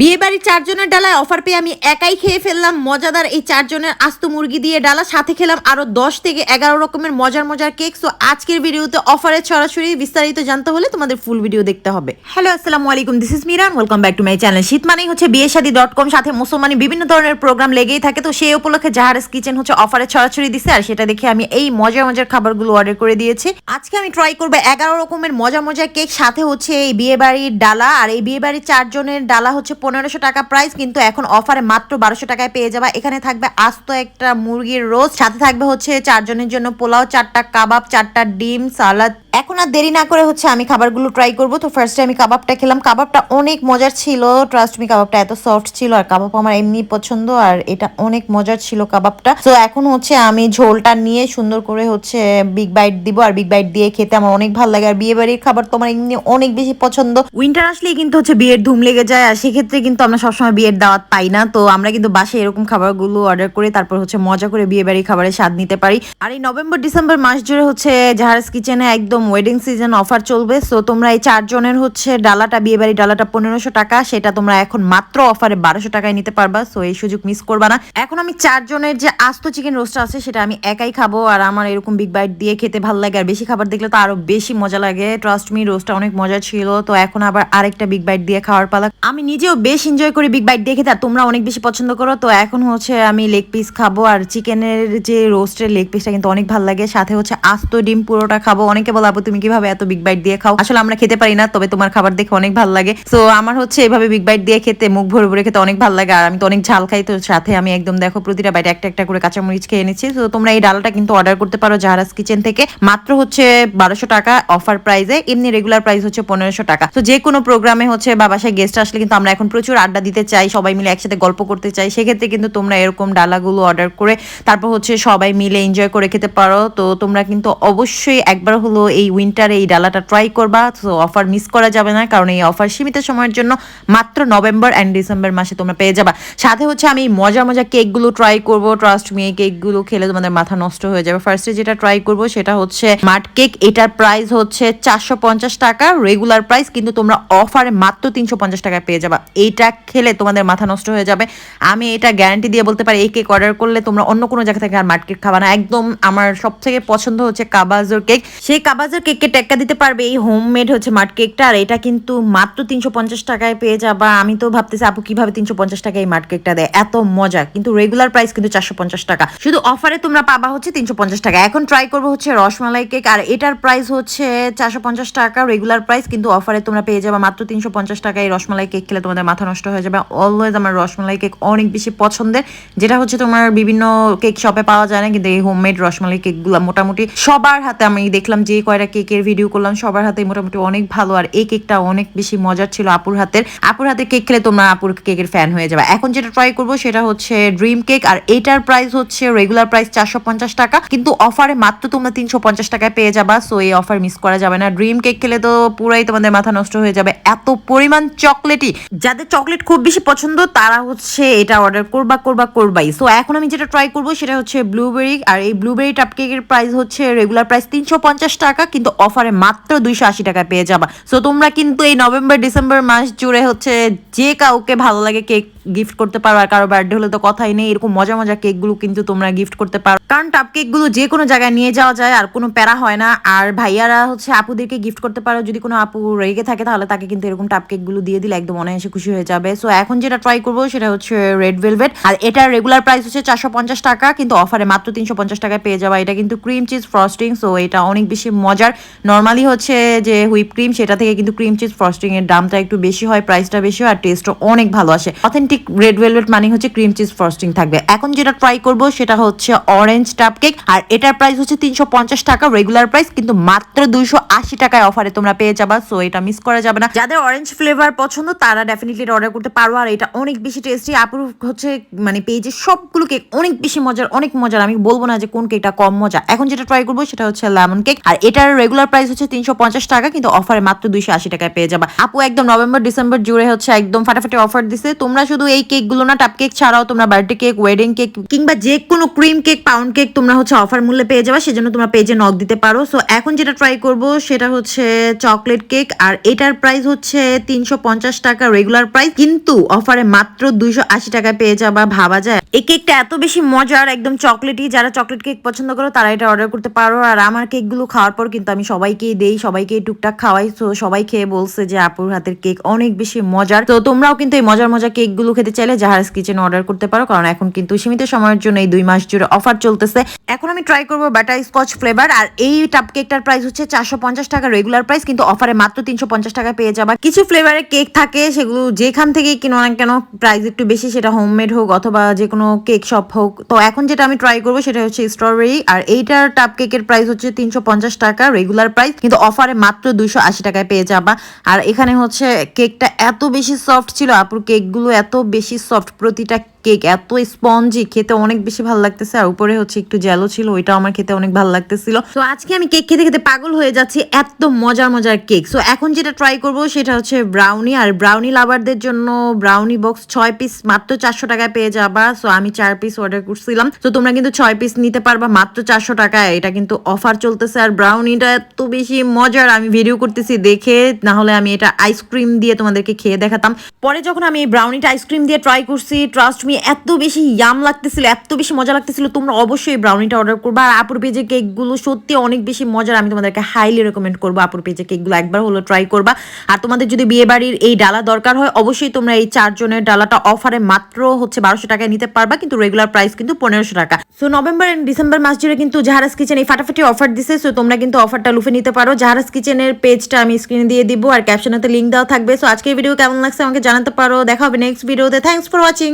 বিয়ে বাড়ির চারজনের ডালায় অফার পেয়ে আমি একাই খেয়ে ফেললাম। মজাদার এই চারজনের আস্ত মুরগি দিয়ে ডালা, সাথে খেলাম আরও দশ থেকে এগারো রকমের মজার মজার কেক সো আজকের ভিডিওতে অফারের ছড়াছড়ি বিস্তারিত জানতে হলে তোমাদের ফুল ভিডিও দেখতে হবে। হ্যালো আসসালামু আলাইকুম this is Miran welcome back to my channel শীত মানেই হচ্ছে বিয়ে শাদী ডট কম সাথে মুসলমানি বিভিন্ন ধরনের প্রোগ্রাম লেগেই থাকে। তো সেই উপলক্ষে জাহারেস কিচেন হচ্ছে অফারের ছড়াছড়ি দিছে, আর সেটা দেখে আমি এই মজার মজার খাবারগুলো অর্ডার করে দিয়েছি। আজকে আমি ট্রাই করব এগারো রকমের মজা মজার কেক সাথে হচ্ছে এই বিয়ে বাড়ির ডালা, আর এই বিয়ে বাড়ির চারজনের ডালা হচ্ছে পনেরোশো টাকা প্রাইস কিন্তু এখন অফারে মাত্র বারোশো টাকায় পেয়ে যাবা। এখানে থাকবে আস্ত একটা মুরগির রোজ সাথে থাকবে হচ্ছে চারজনের জন্য পোলাও, চারটা কাবাব, চারটা ডিম সালাদ এখন আর দেরি না করে হচ্ছে আমি খাবারগুলো ট্রাই করব। তো ফার্স্টে আমি কাবাবটা খেলাম। কাবাবটা অনেক মজার ছিল ট্রাস্ট মি কাবাবটা এত সফট ছিল আর কাবাব আমার এমনি পছন্দ আর এটা অনেক মজার ছিল কাবাবটা। তো এখন হচ্ছে আমি ঝোলটা নিয়ে সুন্দর করে হচ্ছে বিগ বাইট দিব আর বিগ বাইট দিয়ে খেতে আমার অনেক ভালো লাগে। আর বিয়ে বাড়ির খাবার তো আমার এমনি অনেক বেশি পছন্দ। উইন্টার আসলেই কিন্তু হচ্ছে বিয়ের ধুম লেগে যায় আর সেক্ষেত্রে কিন্তু আমরা সবসময় বিয়ের দাওয়াত পাই না। তো আমরা কিন্তু বাসায় এরকম খাবারগুলো অর্ডার করে তারপর হচ্ছে মজা করে বিয়ে বাড়ির খাবারের স্বাদ নিতে পারি। আর এই নভেম্বর, ডিসেম্বর মাস জুড়ে হচ্ছে জাহাজ কিচেনে একদম ওয়েডিং সিজন অফার চলবে। সো তোমরা এই চারজনের হচ্ছে ডালাটা বিয়ে বাড়ি ডালাটা পনেরোশো টাকা, সেটা তোমরা এখন মাত্র অফারে বারোশো টাকায় নিতে পারবা। সো এই সুযোগ মিস করবা না। এখন আমি চারজনের যে আস্ত চিকেন রোস্ট আছে, সেটা আমি একাই খাব। আর আমার এরকম বিগ বাইট দিয়ে খেতে ভালো লাগে। আর বেশি খাবার দেখলে তো আরও বেশি মজা লাগে। ট্রাস্ট মি রোস্টটা অনেক মজা ছিল। তো এখন আবার আরেকটা বিগ বাইট দিয়ে খাওয়ার পালা। আমি নিজেও বেশ এনজয় করি বিগ বাইট দিয়ে খেতে। আর তোমরা অনেক বেশি পছন্দ করো। তো এখন হচ্ছে আমি লেগ পিস খাব। আর চিকেনের যে রোস্টের লেগ পিসটা কিন্তু অনেক ভালো লাগে। সাথে হচ্ছে আস্ত ডিম পুরোটা খাব। অনেকে বলো আপু তুমি কীভাবে এত বিগ বাইট দিয়ে খাও? আসলে আমরা খেতে পারি না, তবে তোমার খাবার দেখে অনেক ভালো লাগে। তো আমার হচ্ছে এভাবে বিগ বাইট দিয়ে খেতে, মুখ ভরে ভরে খেতে অনেক ভালো লাগে, আর আমি তো অনেক ঝাল খাই, তো সাথে আমি একদম দেখো প্রতিটা বাইট একটা একটা করে কাঁচামরিচ খেয়ে নিচ্ছি। তো তোমরা এই ডালটা কিন্তু অর্ডার করতে পারো জাহারাজ কিচেন থেকে। মাত্র হচ্ছে বারোশো টাকা অফার প্রাইসে এমনি রেগুলার প্রাইস হচ্ছে পনেরোশো টাকা। তো যে কোনো প্রোগ্রামে হচ্ছে বা বাসায় গেস্ট আসলে কিন্তু আমরা এখন প্রচুর আড্ডা দিতে চাই, সবাই মিলে একসাথে গল্প করতে চাই। সেক্ষেত্রে কিন্তু তোমরা এরকম ডালাগুলো অর্ডার করে, তারপর হচ্ছে সবাই মিলে এনজয় করে খেতে পারো। তো তোমরা কিন্তু অবশ্যই একবার হলো এই উইন্টারে এই ডালাটা ট্রাই করবা, তো অফার মিস করা যাবে না, কারণ এই অফার সীমিত সময়ের জন্য মাত্র নভেম্বর অ্যান্ড ডিসেম্বর মাসে তোমরা পেয়ে যাবা। সাথে হচ্ছে আমি মজা মজা কেকগুলো ট্রাই করব ট্রাস্ট মি কেকগুলো খেলে তোমাদের মাথা নষ্ট হয়ে যাবে। ফার্স্টে যেটা ট্রাই করব সেটা হচ্ছে মাঠ কেক এটার প্রাইস হচ্ছে চারশো পঞ্চাশ টাকা রেগুলার প্রাইস কিন্তু তোমরা অফারে মাত্র তিনশো পঞ্চাশ টাকায় পেয়ে যাবা। এইটা খেলে তোমাদের মাথা নষ্ট হয়ে যাবে। আমি এটা গ্যারান্টি দিয়ে বলতে পারি, এই কেক অর্ডার করলে তোমরা অন্য কোনো জায়গা থেকে আর মাঠ কেক খাবা না। একদম আমার সব থেকে পছন্দ হচ্ছে কাবাজোর কেক সেই কাবাজোর কেককে টেক্কা দিতে পারবে। এই হোমমেড হচ্ছে মাঠ কেকটা, আর এটা কিন্তু মাত্র তিনশো পঞ্চাশ টাকায় পেয়ে যাবা। আমি তো ভাবতেছি, আপু, কীভাবে তিনশো পঞ্চাশ টাকায় এই মাঠ কেকটা দেয়? এত মজা। কিন্তু রেগুলার প্রাইস কিন্তু চারশো পঞ্চাশ টাকা। শুধু অফারে তোমরা পাবা হচ্ছে তিনশো পঞ্চাশ টাকা। এখন ট্রাই করব হচ্ছে রসমালাই কেক, আর এটার প্রাইস হচ্ছে চারশো পঞ্চাশ টাকা। রেগুলার প্রাইস কিন্তু অফারে তোমরা পেয়ে যাবা। মাত্র তিনশো পঞ্চাশ টাকা এই রসমালাই কেক খেলে তোমাদের মাথা নষ্ট হয়ে যাবে। অলওয়েজ আমার রসমালাই কেক অনেক বেশি পছন্দের। যেটা হচ্ছে তোমার বিভিন্ন কেক শপে পাওয়া যায় না, কিন্তু এই হোমমেড রসমালাই কেকগুলো মোটামুটি সবার হাতে আমি দেখলাম যে কয়টা কেকের ভিডিও করলাম, সবার হাতে মোটামুটি অনেক ভালো। আর এই কেকটা অনেক বেশি মজার ছিল আপুর হাতের। আপুর হাতে কেক খেলে তোমরা আপুর কেকের ফ্যান হয়ে যাবে। এখন যেটা ট্রাই করব সেটা হচ্ছে ড্রিম কেক আর এটার প্রাইস হচ্ছে রেগুলার প্রাইস চারশো পঞ্চাশ টাকা। কিন্তু অফারে মাত্র তোমরা তিনশো পঞ্চাশ টাকায় পেয়ে যাবা সো এই অফার মিস করা যাবে না। ড্রিম কেক খেলে তো পুরাই তোমাদের মাথা নষ্ট হয়ে যাবে। এত পরিমাণ চকলেটই যাদের চকলেট খুব বেশি পছন্দ, তারা হচ্ছে এটা অর্ডার করবা করবা, করবাই। সো এখন আমি যেটা ট্রাই করব সেটা হচ্ছে ব্লুবেরি আর এই ব্লুবেরি টাপ কেকের প্রাইস হচ্ছে রেগুলার প্রাইস তিনশো পঞ্চাশ টাকা। কিন্তু অফারে মাত্র দুইশো আশি টাকায় পেয়ে যাবা। সো তোমরা কিন্তু এই নভেম্বর, ডিসেম্বর মাস জুড়ে হচ্ছে যে কাউকে ভালো লাগে কেক গিফট করতে পারো, আর কারও বার্থডে হলে তো কথাই নেই, এরকম মজা মজা কেকগুলো কিন্তু তোমরা গিফট করতে পারো। কারণ টাপ কেকগুলো যে কোনো জায়গায় নিয়ে যাওয়া যায়, আর কোনো প্যারা হয় না। আর ভাইয়ারা হচ্ছে আপুদেরকে গিফট করতে পারো, যদি কোনো আপু রেগে থাকে তাহলে তাকে কিন্তু এরকম টাপ কেকগুলো দিয়ে দিলে একদম অনায়াসে খুশি হয়ে যাবে। সো এখন যেটা ট্রাই করব সেটা হচ্ছে রেড ভেলভেট আর এটার রেগুলার প্রাইস হচ্ছে চারশো পঞ্চাশ টাকা, কিন্তু অফারে মাত্র তিনশো পঞ্চাশ টাকায় পেয়ে যাওয়া এটা কিন্তু ক্রিম চিজ ফ্রস্টিং সো এটা অনেক বেশি মজার। নর্মালি হচ্ছে যে হুইপ ক্রিম সেটা থেকে কিন্তু ক্রিম চিজ ফ্রস্টিং এর দামটা একটু বেশি হয় প্রাইসটা বেশি হয়, আর টেস্টও অনেক ভালো আসে। অথেন্টিক রেড ভেলভেট মানে হচ্ছে ক্রিম চিজ ফ্রস্টিং থাকবে। এখন যেটা ট্রাই করব, সেটা হচ্ছে অরেঞ্জ টাপ কেক আর এটার প্রাইস হচ্ছে তিনশো পঞ্চাশ টাকা রেগুলার প্রাইস কিন্তু মাত্র দুইশো আশি টাকায় অফারে তোমরা পেয়ে যাবা সো এটা মিস করা যাবে না। যাদের অরেঞ্জ ফ্লেভার পছন্দ, তারা ডেফিনেটলি অর্ডার করতে পারো, আর এটা অনেক বেশি টেস্টি আপুর হচ্ছে মানে পেজে সবগুলো কেক অনেক বেশি মজার, অনেক মজার, আমি বলব না যে কোন কেকটা কম মজা। এখন যেটা ট্রাই করব, সেটা হচ্ছে লেমন কেক আর এটার রেগুলার প্রাইস হচ্ছে তিনশো পঞ্চাশ টাকা, কিন্তু অফারে মাত্র দুইশো আশি টাকায় পেয়ে যাবা। আপু, একদম নভেম্বর, ডিসেম্বর জুড়ে হচ্ছে একদম ফাটাফাটি অফার দিছে। তোমরা শুধু এই কেকগুলো না টাপ কেক ছাড়াও তোমরা বার্থডে কেক ওয়েডিং কেক কিংবা যে কোনো ক্রিম কেক পাউন্ড কেক তোমরা হচ্ছে অফার মূল্যে পেয়ে যাবা। সেজন্য তোমরা পেজে নক দিতে পারো। সো এখন যেটা ট্রাই করব, সেটা হচ্ছে চকলেট কেক আর এটার প্রাইস হচ্ছে তিনশো পঞ্চাশ টাকা রেগুলার প্রাইস কিন্তু অফারে মাত্র দুইশো আশি টাকায় পেয়ে যাবা। ভাবা যায়। এই কেকটা এত বেশি মজার, একদম চকলেটি যারা চকলেট কেক পছন্দ করো, তারা এটা অর্ডার করতে পারো। আর আমার কেকগুলো খাওয়ার পর কিন্তু আমি সবাইকেই দেই সবাইকে টুকটাক খাওয়াই। তো সবাই খেয়ে বলছে যে, আপুর হাতের কেক অনেক বেশি মজার। তো তোমরাও কিন্তু এই মজার মজার কেকগুলো খেতে চাইলে জাহাজ কিচেন অর্ডার করতে পারো, কারণ এখন কিন্তু সীমিত সময়ের জন্য এই দুই মাস জুড়ে অফার চলতেছে। এখন আমি ট্রাই করব বাটার স্কচ ফ্লেভার আর এই টাপ কেকটার প্রাইস হচ্ছে চারশো পঞ্চাশ টাকা রেগুলার প্রাইস কিন্তু অফারে মাত্র তিনশো পঞ্চাশ টাকা পেয়ে যাবা। কিছু ফ্লেভারের কেক থাকে, সেগুলো যেখান থেকেই কিনো না কেন প্রাইস একটু বেশি, সেটা হোমমেড হোক অথবা যে কোনো কেক শপ হোক। তো এখন যেটা আমি ট্রাই করব, সেটা হচ্ছে স্ট্রবেরি আর এইটার টাপ কেকের প্রাইস হচ্ছে তিনশো পঞ্চাশ টাকা। রেগুলার প্রাইস কিন্তু অফারে মাত্র দুইশো আশি টাকায় পেয়ে যাবা। আর এখানে হচ্ছে কেকটা এত বেশি সফট ছিল, আপুর কেকগুলো এত বেশি সফট প্রতিটা কেক এত স্পঞ্জি, খেতে অনেক বেশি ভালো লাগতেছে, আর উপরে হচ্ছে একটু জ্যালো ছিল ওইটা আমার খেতে অনেক ভালো লাগতেছিল। তো আজকে আমি কেক খেতে খেতে পাগল হয়ে যাচ্ছি, এত মজার মজার কেক। সো এখন যেটা ট্রাই করব সেটা হচ্ছে ব্রাউনি আর ব্রাউনি লাভারদের জন্য ব্রাউনি বক্স ছয় পিস মাত্র চারশো টাকায় পেয়ে যাবা। সো আমি চার পিস অর্ডার করছিলাম। তো তোমরা কিন্তু ছয় পিস নিতে পারবা মাত্র চারশো টাকায়। এটা কিন্তু অফার চলতেছে, আর ব্রাউনিটা এত বেশি মজার। আমি ভিডিও করতেছি দেখে, না হলে আমি এটা আইসক্রিম দিয়ে তোমাদেরকে খেয়ে দেখাতাম। পরে যখন আমি এই ব্রাউনিটা আইসক্রিম দিয়ে ট্রাই করছি ট্রাস্ট মি এত বেশি ইয়াম লাগতেছিল, এত বেশি মজা লাগতেছিল, তোমরা অবশ্যই ব্রাউনিটা অর্ডার করবা। আর আপুর পেজে কেকগুলো সত্যি অনেক বেশি মজার, আমি তোমাদেরকে হাইলি রেকমেন্ড করব আপুর পেজে কেকগুলো একবার হলো ট্রাই করবা। আর তোমাদের যদি বিয়ে বাড়ির এই ডালা দরকার হয়, অবশ্যই তোমরা এই চারজনের ডালাটা অফারে মাত্র হচ্ছে বারোশো টাকায় নিতে পারবা, কিন্তু রেগুলার প্রাইস কিন্তু পনেরোশো টাকা। সো নভেম্বর এন্ড ডিসেম্বর মাস জুড়ে কিন্তু জাহারাস কিচেন এই ফাটাফাটি অফার দিছে সো তোমরা কিন্তু অফারটা লুফে নিতে পারো। জাহারাস কিচেনের পেজটা আমি স্ক্রিনে দিয়ে দিব, আর ক্যাপশনেতে লিঙ্ক দেওয়া থাকবে। সো আজকের ভিডিও কেমন লাগছে আমাকে জানাতে পারো। দেখা হবে নেক্সট ভিডিওতে থ্যাংকস ফর ওয়াচিং